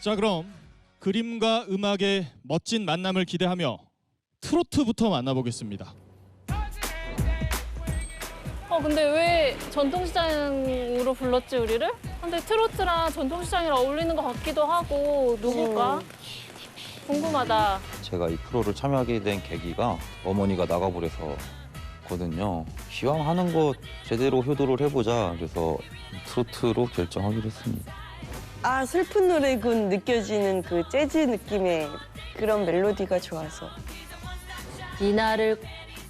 자 그럼 그림과 음악의 멋진 만남을 기대하며 트로트부터 만나보겠습니다. 어 근데 왜 전통시장으로 불렀지 우리를? 근데 트로트랑 전통시장이랑 어울리는 것 같기도 하고 누굴까? 궁금하다. 제가 이 프로를 참여하게 된 계기가 어머니가 나가버려서거든요. 기왕 하는 거 제대로 효도를 해보자. 그래서 트로트로 결정하기로 했습니다. 아 슬픈 노래군 느껴지는 그 재즈 느낌의 그런 멜로디가 좋아서 이날을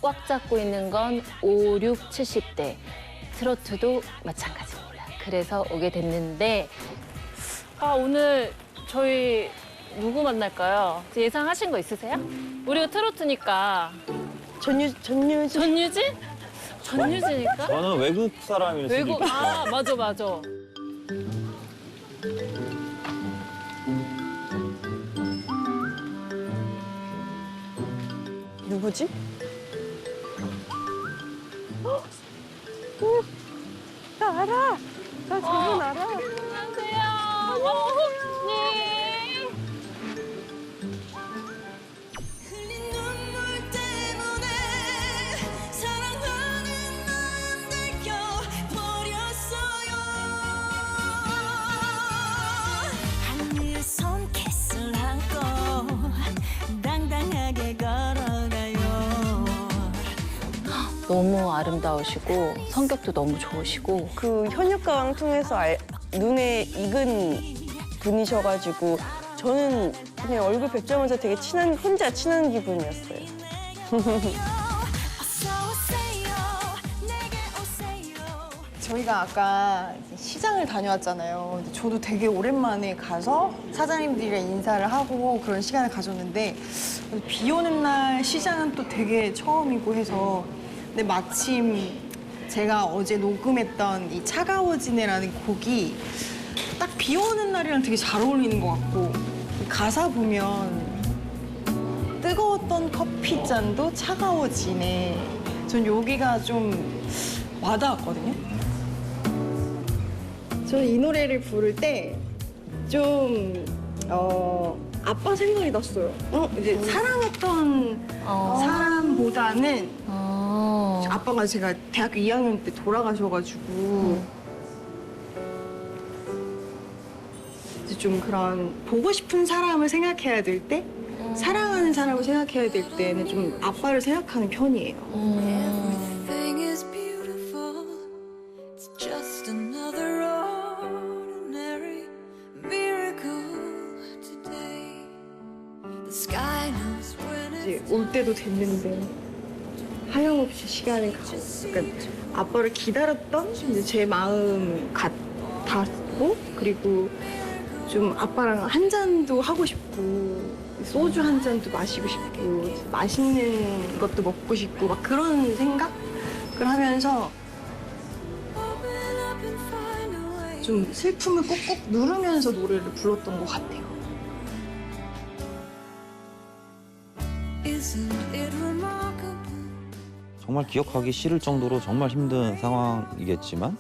꽉 잡고 있는 건 5, 6, 70대. 트로트도 마찬가지입니다. 그래서 오게 됐는데 아 오늘 저희 누구 만날까요? 예상하신 거 있으세요? 우리가 트로트니까 전유 전유지 전유진? 전유진일까? 저는 외국 사람일 수도 외국 있어요. 아 맞아 맞아. 누구지? 나 알아. 나 저분 알아. 너무 아름다우시고 성격도 너무 좋으시고 그 현역가왕 통해서 알, 눈에 익은 분이셔가지고 저는 그냥 얼굴 뵙자마자 되게 친한 혼자 친한 기분이었어요. 저희가 아까 시장을 다녀왔잖아요. 근데 저도 되게 오랜만에 가서 사장님들이랑 인사를 하고 그런 시간을 가졌는데 비 오는 날 시장은 또 되게 처음이고 해서 근데 마침 제가 어제 녹음했던 이 차가워지네라는 곡이 딱 비 오는 날이랑 되게 잘 어울리는 것 같고 가사 보면 뜨거웠던 커피 잔도 차가워지네. 전 여기가 좀 와닿았거든요. 저는 이 노래를 부를 때좀 어, 아빠 생각이 났어요. 어, 이제 사랑했던 어. 사람보다는 어. 아빠가 제가 대학교 2학년 때 돌아가셔가지고 이제 좀 그런 보고 싶은 사람을 생각해야 될 때, 사랑하는 사람을 생각해야 될 때는 좀 아빠를 생각하는 편이에요. Everything is beautiful. It's just another ordinary miracle today. The sky knows when 이제 it's 올 때도 됐는데 하염없이 시간을 가고 그러니까 아빠를 기다렸던 이제 제 마음 같았고 그리고 좀 아빠랑 한 잔도 하고 싶고 소주 한 잔도 마시고 싶고 맛있는 것도 먹고 싶고 막 그런 생각을 하면서. 좀 슬픔을 꼭꼭 누르면서 노래를 불렀던 것 같아요. 정말 기억하기 싫을 정도로 정말 힘든 상황이겠지만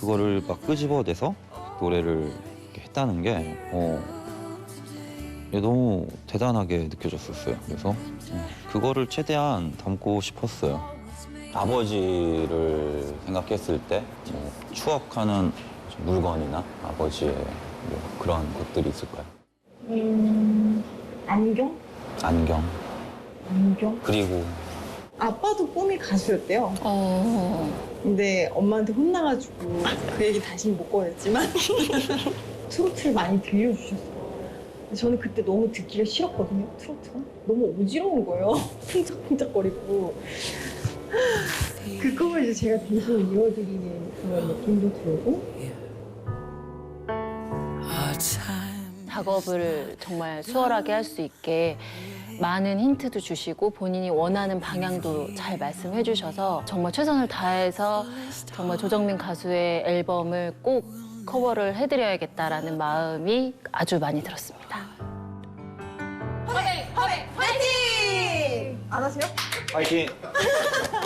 그거를 막 끄집어내서 노래를 했다는 게 어, 예, 너무 대단하게 느껴졌었어요. 그래서 음, 그거를 최대한 담고 싶었어요. 아버지를 생각했을 때 뭐, 추억하는 물건이나 아버지의 뭐 그런 것들이 있을까요? 음, 안경? 안경 안경? 그리고 아빠도 꿈이 가수였대요. 어. 근데 엄마한테 혼나가지고 그 얘기 다시는 못 꺼냈지만 트로트를 많이 들려주셨어요. 저는 그때 너무 듣기가 싫었거든요, 트로트가. 너무 어지러운 거예요. 쿵짝쿵짝거리고. 그 꿈을 이제 제가 대신 이어드리는 그런 느낌도 들고. 작업을 정말 수월하게 할 수 있게 많은 힌트도 주시고 본인이 원하는 방향도 잘 말씀해 주셔서 정말 최선을 다해서 정말 조정민 가수의 앨범을 꼭 커버를 해드려야겠다라는 마음이 아주 많이 들었습니다. 안 하세요? 파이팅!